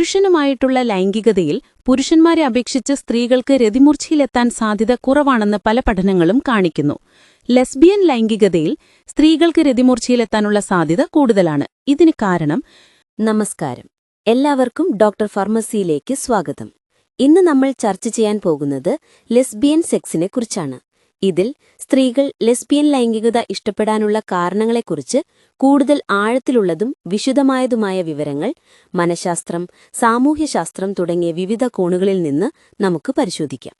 പുരുഷനുമായിട്ടുള്ള ലൈംഗികതയിൽ പുരുഷന്മാരെ അപേക്ഷിച്ച് സ്ത്രീകൾക്ക് രതിമൂർച്ചയിലെത്താൻ സാധ്യത കുറവാണെന്ന് പല പഠനങ്ങളും കാണിക്കുന്നു. ലെസ്ബിയൻ ലൈംഗികതയിൽ സ്ത്രീകൾക്ക് രതിമൂർച്ചയിലെത്താനുള്ള സാധ്യത കൂടുതലാണ്. ഇതിന് കാരണം നമസ്കാരം. എല്ലാവർക്കും ഡോക്ടർ ഫാർമസിയിലേക്ക് സ്വാഗതം. ഇന്ന് നമ്മൾ ചർച്ച ചെയ്യാൻ പോകുന്നത് ലെസ്ബിയൻ സെക്സിനെ കുറിച്ചാണ്. ഇതിൽ സ്ത്രീകൾ ലെസ്ബിയൻ ലൈംഗികത ഇഷ്ടപ്പെടാനുള്ള കാരണങ്ങളെക്കുറിച്ച് കൂടുതൽ ആഴത്തിലുള്ളതും വിശുദ്ധമായതുമായ വിവരങ്ങൾ മനഃശാസ്ത്രം സാമൂഹ്യശാസ്ത്രം തുടങ്ങിയ വിവിധ കോണുകളിൽ നിന്ന് നമുക്ക് പരിശോധിക്കാം.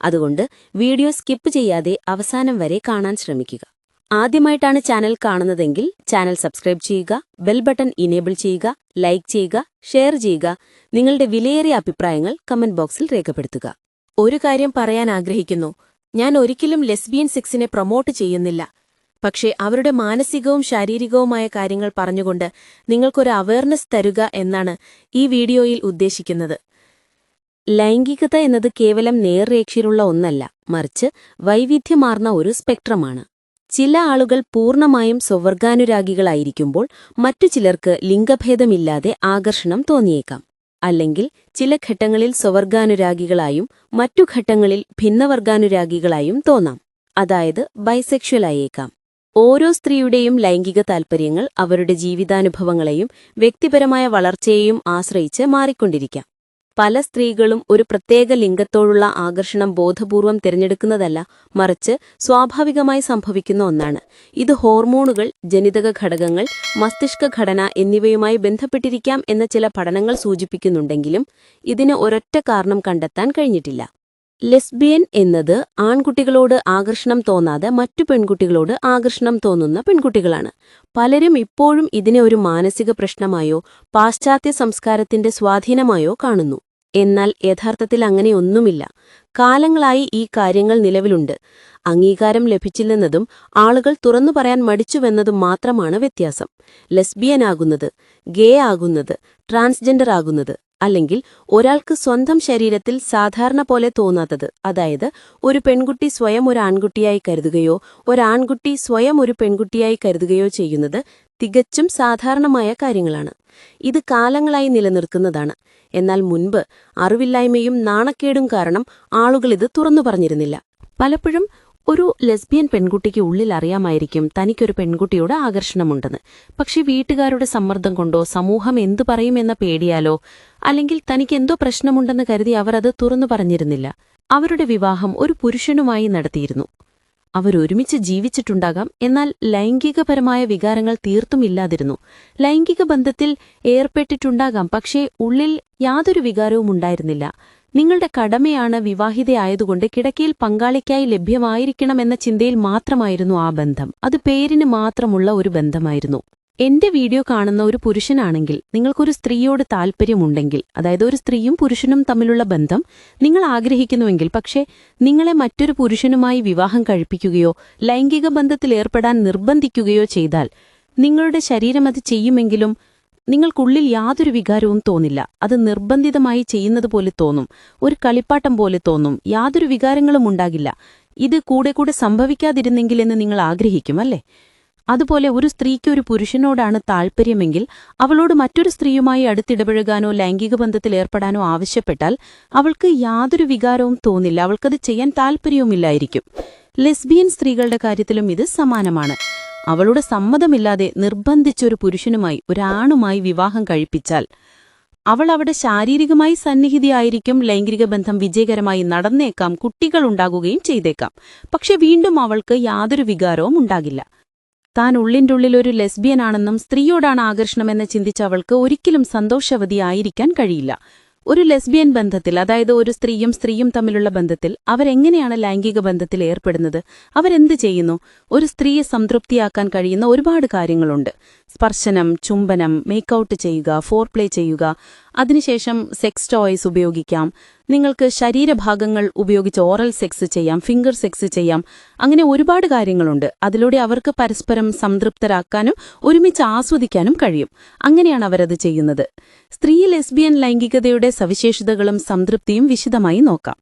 അതുകൊണ്ട് വീഡിയോ സ്കിപ്പ് ചെയ്യാതെ അവസാനം വരെ കാണാൻ ശ്രമിക്കുക. ആദ്യമായിട്ടാണ് ചാനൽ കാണുന്നതെങ്കിൽ ചാനൽ സബ്സ്ക്രൈബ് ചെയ്യുക ബെൽ ബട്ടൺ ഇനേബിൾ ചെയ്യുക ലൈക്ക് ചെയ്യുക ഷെയർ ചെയ്യുക നിങ്ങളുടെ വിലയേറിയ അഭിപ്രായങ്ങൾ കമന്റ് ബോക്സിൽ രേഖപ്പെടുത്തുക. ഒരു കാര്യം പറയാൻ ആഗ്രഹിക്കുന്നു ഞാൻ ഒരിക്കലും ലെസ്ബിയൻ സെക്സിനെ പ്രൊമോട്ട് ചെയ്യുന്നില്ല. പക്ഷേ അവരുടെ മാനസികവും ശാരീരികവുമായ കാര്യങ്ങൾ പറഞ്ഞുകൊണ്ട് നിങ്ങൾക്കൊരു അവയർനെസ് തരുക എന്നാണ് ഈ വീഡിയോയിൽ ഉദ്ദേശിക്കുന്നത്. ലൈംഗികത എന്നത് കേവലം നേർരേഖയിലുള്ള ഒന്നല്ല മറിച്ച് വൈവിധ്യമാർന്ന ഒരു സ്പെക്ട്രമാണ്. ചില ആളുകൾ പൂർണമായും സ്വവർഗാനുരാഗികളായിരിക്കുമ്പോൾ മറ്റു ചിലർക്ക് ലിംഗഭേദമില്ലാതെ ആകർഷണം തോന്നിയേക്കാം. അല്ലെങ്കിൽ ചില ഘട്ടങ്ങളിൽ സ്വവർഗാനുരാഗികളായും മറ്റു ഘട്ടങ്ങളിൽ ഭിന്നവർഗാനുരാഗികളായും തോന്നാം. അതായത് ബൈസെക്ഷലായേക്കാം ഓരോ സ്ത്രീയുടെയും ലൈംഗിക താൽപ്പര്യങ്ങൾ അവരുടെ ജീവിതാനുഭവങ്ങളെയും വ്യക്തിപരമായ വളർച്ചയെയും ആശ്രയിച്ച് മാറിക്കൊണ്ടിരിക്കാം. പല സ്ത്രീകളും ഒരു പ്രത്യേക ലിംഗത്തോടുള്ള ആകർഷണം ബോധപൂർവം തിരഞ്ഞെടുക്കുന്നതല്ല മറിച്ച് സ്വാഭാവികമായി സംഭവിക്കുന്ന ഒന്നാണ്. ഇത് ഹോർമോണുകൾ ജനിതക ഘടകങ്ങൾ മസ്തിഷ്ക ഘടന എന്നിവയുമായി ബന്ധപ്പെട്ടിരിക്കാം എന്ന ചില പഠനങ്ങൾ സൂചിപ്പിക്കുന്നുണ്ടെങ്കിലും ഇതിന് ഒരൊറ്റ കാരണം കണ്ടെത്താൻ കഴിഞ്ഞിട്ടില്ല. ലെസ്ബിയൻ എന്നത് ആൺകുട്ടികളോട് ആകർഷണം തോന്നാതെ മറ്റു പെൺകുട്ടികളോട് ആകർഷണം തോന്നുന്ന പെൺകുട്ടികളാണ്. പലരും ഇപ്പോഴും ഇതിനെ ഒരു മാനസിക പ്രശ്നമായോ പാശ്ചാത്യ സംസ്കാരത്തിന്റെ സ്വാധീനമായോ കാണുന്നു. എന്നാൽ യഥാർത്ഥത്തിൽ അങ്ങനെയൊന്നുമില്ല കാലങ്ങളായി ഈ കാര്യങ്ങൾ നിലവിലുണ്ട്. അംഗീകാരം ലഭിച്ചില്ലെന്നതും ആളുകൾ തുറന്നു പറയാൻ മടിച്ചുവെന്നതും മാത്രമാണ് വ്യത്യാസം. ലെസ്ബിയനാകുന്നത് ഗേ ആകുന്നത് ട്രാൻസ്ജെൻഡർ ആകുന്നത് അല്ലെങ്കിൽ ഒരാൾക്ക് സ്വന്തം ശരീരത്തിൽ സാധാരണ പോലെ തോന്നാത്തത്. അതായത് ഒരു പെൺകുട്ടി സ്വയം ഒരു ആൺകുട്ടിയായി കരുതുകയോ ഒരാൺകുട്ടി സ്വയം ഒരു പെൺകുട്ടിയായി കരുതുകയോ ചെയ്യുന്നത് തികച്ചും സാധാരണമായ കാര്യങ്ങളാണ്. ഇത് കാലങ്ങളായി നിലനിർത്തുന്നതാണ് എന്നാൽ മുൻപ് അറിവില്ലായ്മയും നാണക്കേടും കാരണം ആളുകൾ ഇത് തുറന്നു പറഞ്ഞിരുന്നില്ല. പലപ്പോഴും ഒരു ലെസ്ബിയൻ പെൺകുട്ടിക്ക് ഉള്ളിൽ അറിയാമായിരിക്കും തനിക്കൊരു പെൺകുട്ടിയോട് ആകർഷണമുണ്ടെന്ന്. പക്ഷെ വീട്ടുകാരുടെ സമ്മർദ്ദം കൊണ്ടോ സമൂഹം എന്തു പറയുമെന്ന പേടിയാലോ അല്ലെങ്കിൽ തനിക്ക് എന്തോ പ്രശ്നമുണ്ടെന്ന് കരുതി അവർ അത് തുറന്നു പറഞ്ഞിരുന്നില്ല. അവരുടെ വിവാഹം ഒരു പുരുഷനുമായി നടത്തിയിരുന്നു. അവരൊരുമിച്ച് ജീവിച്ചിട്ടുണ്ടാകാം എന്നാൽ ലൈംഗികപരമായ വികാരങ്ങൾ തീർത്തും ഇല്ലാതിരുന്നു. ലൈംഗിക ബന്ധത്തിൽ ഏർപ്പെട്ടിട്ടുണ്ടാകാം പക്ഷേ ഉള്ളിൽ യാതൊരു വികാരവും ഉണ്ടായിരുന്നില്ല. നിങ്ങളുടെ കടമയാണ് വിവാഹിതയായതുകൊണ്ട് കിടക്കയിൽ പങ്കാളിക്കായി ലഭ്യമായിരിക്കണമെന്ന ചിന്തയിൽ മാത്രമായിരുന്നു ആ ബന്ധം. അത് പേരിന് മാത്രമുള്ള ഒരു ബന്ധമായിരുന്നു. എന്റെ വീഡിയോ കാണുന്ന ഒരു പുരുഷനാണെങ്കിൽ നിങ്ങൾക്കൊരു സ്ത്രീയോട് താൽപ്പര്യമുണ്ടെങ്കിൽ അതായത് ഒരു സ്ത്രീയും പുരുഷനും തമ്മിലുള്ള ബന്ധം നിങ്ങൾ ആഗ്രഹിക്കുന്നുവെങ്കിൽ പക്ഷേ നിങ്ങളെ മറ്റൊരു പുരുഷനുമായി വിവാഹം കഴിപ്പിക്കുകയോ ലൈംഗിക ബന്ധത്തിൽ ഏർപ്പെടാൻ നിർബന്ധിക്കുകയോ ചെയ്താൽ നിങ്ങളുടെ ശരീരം അത് ചെയ്യുമെങ്കിലും നിങ്ങൾക്കുള്ളിൽ യാതൊരു വികാരവും തോന്നില്ല. അത് നിർബന്ധിതമായി ചെയ്യുന്നത് പോലെ തോന്നും. ഒരു കളിപ്പാട്ടം പോലെ തോന്നും. യാതൊരു വികാരങ്ങളും ഉണ്ടാകില്ല. ഇത് കൂടെ കൂടെ സംഭവിക്കാതിരുന്നെങ്കിലെന്ന് നിങ്ങൾ ആഗ്രഹിക്കും അല്ലേ? അതുപോലെ ഒരു സ്ത്രീക്ക് ഒരു പുരുഷനോടാണ് താൽപ്പര്യമെങ്കിൽ അവളോട് മറ്റൊരു സ്ത്രീയുമായി അടുത്തിടപഴകാനോ ലൈംഗിക ബന്ധത്തിൽ ഏർപ്പെടാനോ ആവശ്യപ്പെട്ടാൽ അവൾക്ക് യാതൊരു വികാരവും തോന്നില്ല. അവൾക്കത് ചെയ്യാൻ താൽപ്പര്യവുമില്ലായിരിക്കും. ലെസ്ബിയൻ സ്ത്രീകളുടെ കാര്യത്തിലും ഇത് സമാനമാണ്. അവളുടെ സമ്മതമില്ലാതെ നിർബന്ധിച്ചൊരു പുരുഷനുമായി ഒരാണുമായി വിവാഹം കഴിപ്പിച്ചാൽ അവൾ അവിടെ ശാരീരികമായി സന്നിഹിതയായിരിക്കും ലൈംഗിക ബന്ധം വിജയകരമായി നടന്നേക്കാം കുട്ടികളുണ്ടാകുകയും ചെയ്തേക്കാം. പക്ഷെ വീണ്ടും അവൾക്ക് യാതൊരു വികാരവും ഉണ്ടാകില്ല. താൻ ഉള്ളിന്റെ ഉള്ളിൽ ഒരു ലെസ്ബിയനാണെന്നും സ്ത്രീയോടാണ് ആകർഷണമെന്ന് ചിന്തിച്ച അവൾക്ക് ഒരിക്കലും സന്തോഷവതിയായിരിക്കാൻ കഴിയില്ല. ഒരു ലെസ്ബിയൻ ബന്ധത്തിൽ അതായത് ഒരു സ്ത്രീയും സ്ത്രീയും തമ്മിലുള്ള ബന്ധത്തിൽ അവരെങ്ങനെയാണ് ലൈംഗിക ബന്ധത്തിൽ ഏർപ്പെടുന്നത്? അവരെന്ത് ചെയ്യുന്നു? ഒരു സ്ത്രീയെ സംതൃപ്തിയാക്കാൻ കഴിയുന്ന ഒരുപാട് കാര്യങ്ങളുണ്ട്. സ്പർശനം ചുംബനം മേക്കൌട്ട് ചെയ്യുക ഫോർ പ്ലേ ചെയ്യുക അതിനുശേഷം സെക്സ് ടോയ്സ് ഉപയോഗിക്കാം. നിങ്ങൾക്ക് ശരീരഭാഗങ്ങൾ ഉപയോഗിച്ച് ഓറൽ സെക്സ് ചെയ്യാം ഫിംഗർ സെക്സ് ചെയ്യാം. അങ്ങനെ ഒരുപാട് കാര്യങ്ങളുണ്ട്. അതിലൂടെ അവർക്ക് പരസ്പരം സംതൃപ്തരാക്കാനും ഒരുമിച്ച് ആസ്വദിക്കാനും കഴിയും. അങ്ങനെയാണ് അവരത് ചെയ്യുന്നത്. സ്ത്രീ ലെസ്ബിയൻ ലൈംഗികതയുടെ സവിശേഷതകളും സംതൃപ്തിയും വിശദമായി നോക്കാം.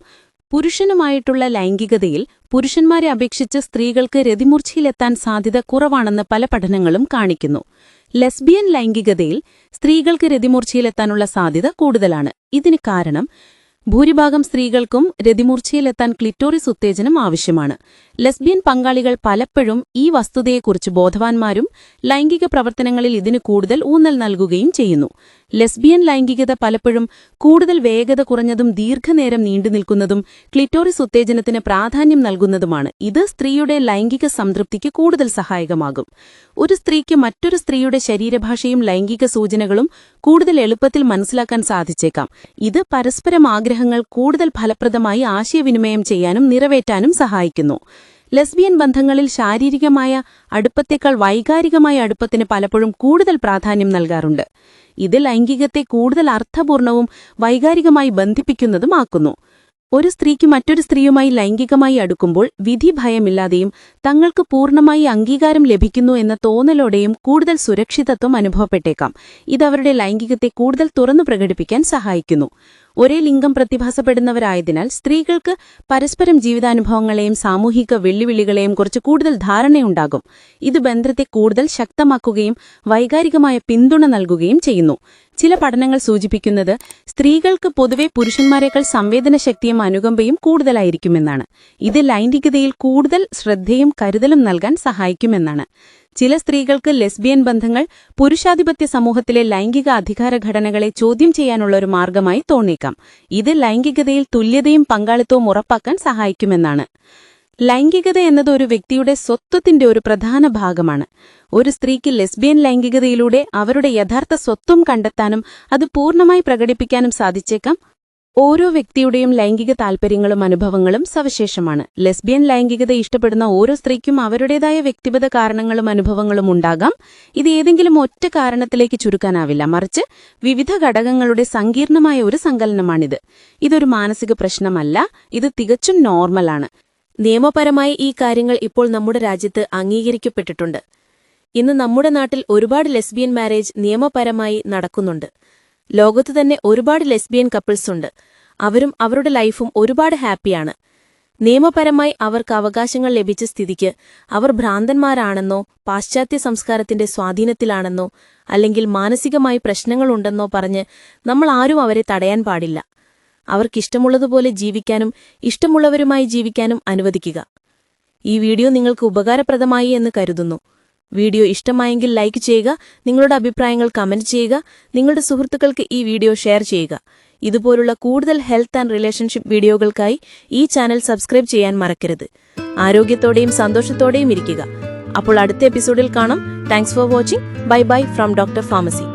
പുരുഷനുമായിട്ടുള്ള ലൈംഗികതയിൽ പുരുഷന്മാരെ അപേക്ഷിച്ച് സ്ത്രീകൾക്ക് രതിമൂർച്ചയിലെത്താൻ സാധ്യത കുറവാണെന്ന് പല പഠനങ്ങളും കാണിക്കുന്നു. ലെസ്ബിയൻ ലൈംഗികതയിൽ സ്ത്രീകൾക്ക് രതിമൂർച്ചയിലെത്താനുള്ള സാധ്യത കൂടുതലാണ്. ഇതിന് കാരണം ഭൂരിഭാഗം സ്ത്രീകൾക്കും രതിമൂർച്ചയിലെത്താൻ ക്ലിറ്റോറിസ് ഉത്തേജനം ആവശ്യമാണ്. ലെസ്ബിയൻ പങ്കാളികൾ പലപ്പോഴും ഈ വസ്തുതയെക്കുറിച്ച് ബോധവാന്മാരും ലൈംഗിക പ്രവർത്തനങ്ങളിൽ ഇതിന് കൂടുതൽ ഊന്നൽ നൽകുകയും ചെയ്യുന്നു. ലെസ്ബിയൻ ലൈംഗികത പലപ്പോഴും കൂടുതൽ വേഗത കുറഞ്ഞതും ദീർഘനേരം നീണ്ടുനിൽക്കുന്നതും ക്ലിറ്റോറിസ് ഉത്തേജനത്തിന് പ്രാധാന്യം നൽകുന്നതുമാണ്. ഇത് സ്ത്രീയുടെ ലൈംഗിക സംതൃപ്തിക്ക് കൂടുതൽ സഹായകമാകും. ഒരു സ്ത്രീക്ക് മറ്റൊരു സ്ത്രീയുടെ ശരീരഭാഷയും ലൈംഗിക സൂചനകളും കൂടുതൽ എളുപ്പത്തിൽ മനസ്സിലാക്കാൻ സാധിച്ചേക്കാം. ഇത് പരസ്പരം ആഗ്രഹങ്ങൾ കൂടുതൽ ഫലപ്രദമായി ആശയവിനിമയം ചെയ്യാനും നിറവേറ്റാനും സഹായിക്കുന്നു. ലെസ്ബിയൻ ബന്ധങ്ങളിൽ ശാരീരികമായ അടുപ്പത്തേക്കാൾ വൈകാരികമായ അടുപ്പത്തിന് പലപ്പോഴും കൂടുതൽ പ്രാധാന്യം നൽകാറുണ്ട്. ഇത് ലൈംഗികത്തെ കൂടുതൽ അർത്ഥപൂർണവും വൈകാരികമായി ബന്ധിപ്പിക്കുന്നതുമാക്കുന്നു. ഒരു സ്ത്രീക്ക് മറ്റൊരു സ്ത്രീയുമായി ലൈംഗികമായി അടുക്കുമ്പോൾ വിധി ഭയമില്ലാതെയും തങ്ങൾക്ക് പൂർണമായി അംഗീകാരം ലഭിക്കുന്നു എന്ന തോന്നലോടെയും കൂടുതൽ സുരക്ഷിതത്വം അനുഭവപ്പെട്ടേക്കാം. ഇതവരുടെ ലൈംഗികത്തെ കൂടുതൽ തുറന്നു പ്രകടിപ്പിക്കാൻ സഹായിക്കുന്നു. ഒരേ ലിംഗം പ്രതിഭാസപ്പെടുന്നവരായതിനാൽ സ്ത്രീകൾക്ക് പരസ്പരം ജീവിതാനുഭവങ്ങളെയും സാമൂഹിക വെല്ലുവിളികളെയും കുറിച്ച് കൂടുതൽ ധാരണയുണ്ടാകും. ഇത് ബന്ധത്തെ കൂടുതൽ ശക്തമാക്കുകയും വൈകാരികമായ പിന്തുണ നൽകുകയും ചെയ്യുന്നു. ചില പഠനങ്ങൾ സൂചിപ്പിക്കുന്നത് സ്ത്രീകൾക്ക് പൊതുവെ പുരുഷന്മാരെക്കാൾ സംവേദനശക്തിയും അനുകമ്പയും കൂടുതലായിരിക്കുമെന്നാണ്. ഇത് ലൈംഗികതയിൽ കൂടുതൽ ശ്രദ്ധയും കരുതലും നൽകാൻ സഹായിക്കുമെന്നാണ്. ചില സ്ത്രീകൾക്ക് ലെസ്ബിയൻ ബന്ധങ്ങൾ പുരുഷാധിപത്യ സമൂഹത്തിലെ ലൈംഗിക അധികാര ഘടനകളെ ചോദ്യം ചെയ്യാനുള്ള ഒരു മാർഗമായി തോന്നിയേക്കാം. ഇത് ലൈംഗികതയിൽ തുല്യതയും പങ്കാളിത്തവും ഉറപ്പാക്കാൻ സഹായിക്കുമെന്നാണ്. ലൈംഗികത എന്നത് ഒരു വ്യക്തിയുടെ സ്വത്വത്തിന്റെ ഒരു പ്രധാന ഭാഗമാണ്. ഒരു സ്ത്രീക്ക് ലെസ്ബിയൻ ലൈംഗികതയിലൂടെ അവരുടെ യഥാർത്ഥ സ്വത്വം കണ്ടെത്താനും അത് പൂർണമായി പ്രകടിപ്പിക്കാനും സാധിച്ചേക്കാം. ഓരോ വ്യക്തിയുടെയും ലൈംഗിക താൽപ്പര്യങ്ങളും അനുഭവങ്ങളും സവിശേഷമാണ്. ലെസ്ബിയൻ ലൈംഗികത ഇഷ്ടപ്പെടുന്ന ഓരോ സ്ത്രീക്കും അവരുടേതായ വ്യക്തിഗത കാരണങ്ങളും അനുഭവങ്ങളും ഉണ്ടാകാം. ഇത് ഏതെങ്കിലും ഒറ്റ കാരണത്തിലേക്ക് ചുരുക്കാനാവില്ല. മറിച്ച് വിവിധ ഘടകങ്ങളുടെ സങ്കീർണമായ ഒരു സങ്കലനമാണിത്. ഇതൊരു മാനസിക പ്രശ്നമല്ല ഇത് തികച്ചും നോർമലാണ്. നിയമപരമായി ഈ കാര്യങ്ങൾ ഇപ്പോൾ നമ്മുടെ രാജ്യത്ത് അംഗീകരിക്കപ്പെട്ടിട്ടുണ്ട്. ഇന്ന് നമ്മുടെ നാട്ടിൽ ഒരുപാട് ലെസ്ബിയൻ മാരേജ് നിയമപരമായി നടക്കുന്നുണ്ട്. ലോകത്ത് തന്നെ ഒരുപാട് ലെസ്ബിയൻ കപ്പിൾസ് ഉണ്ട്. അവരും അവരുടെ ലൈഫും ഒരുപാട് ഹാപ്പിയാണ്. നിയമപരമായി അവർക്ക് അവകാശങ്ങൾ ലഭിച്ച സ്ഥിതിക്ക് അവർ ഭ്രാന്തന്മാരാണെന്നോ പാശ്ചാത്യ സംസ്കാരത്തിന്റെ സ്വാധീനത്തിലാണെന്നോ അല്ലെങ്കിൽ മാനസികമായി പ്രശ്നങ്ങളുണ്ടെന്നോ പറഞ്ഞ് നമ്മൾ ആരും അവരെ തടയാൻ പാടില്ല. അവർക്കിഷ്ടമുള്ളതുപോലെ ജീവിക്കാനും ഇഷ്ടമുള്ളവരുമായി ജീവിക്കാനും അനുവദിക്കുക. ഈ വീഡിയോ നിങ്ങൾക്ക് ഉപകാരപ്രദമായി എന്ന് കരുതുന്നു. വീഡിയോ ഇഷ്ടമായെങ്കിൽ ലൈക്ക് ചെയ്യുക നിങ്ങളുടെ അഭിപ്രായങ്ങൾ കമന്റ് ചെയ്യുക നിങ്ങളുടെ സുഹൃത്തുക്കൾക്ക് ഈ വീഡിയോ ഷെയർ ചെയ്യുക. ഇതുപോലുള്ള കൂടുതൽ ഹെൽത്ത് ആൻഡ് റിലേഷൻഷിപ്പ് വീഡിയോകൾക്കായി ഈ ചാനൽ സബ്സ്ക്രൈബ് ചെയ്യാൻ മറക്കരുത്. ആരോഗ്യത്തോടെയും സന്തോഷത്തോടെയും ഇരിക്കുക. അപ്പോൾ അടുത്ത എപ്പിസോഡിൽ കാണാം. Thanks for watching bye bye from doctor pharmacy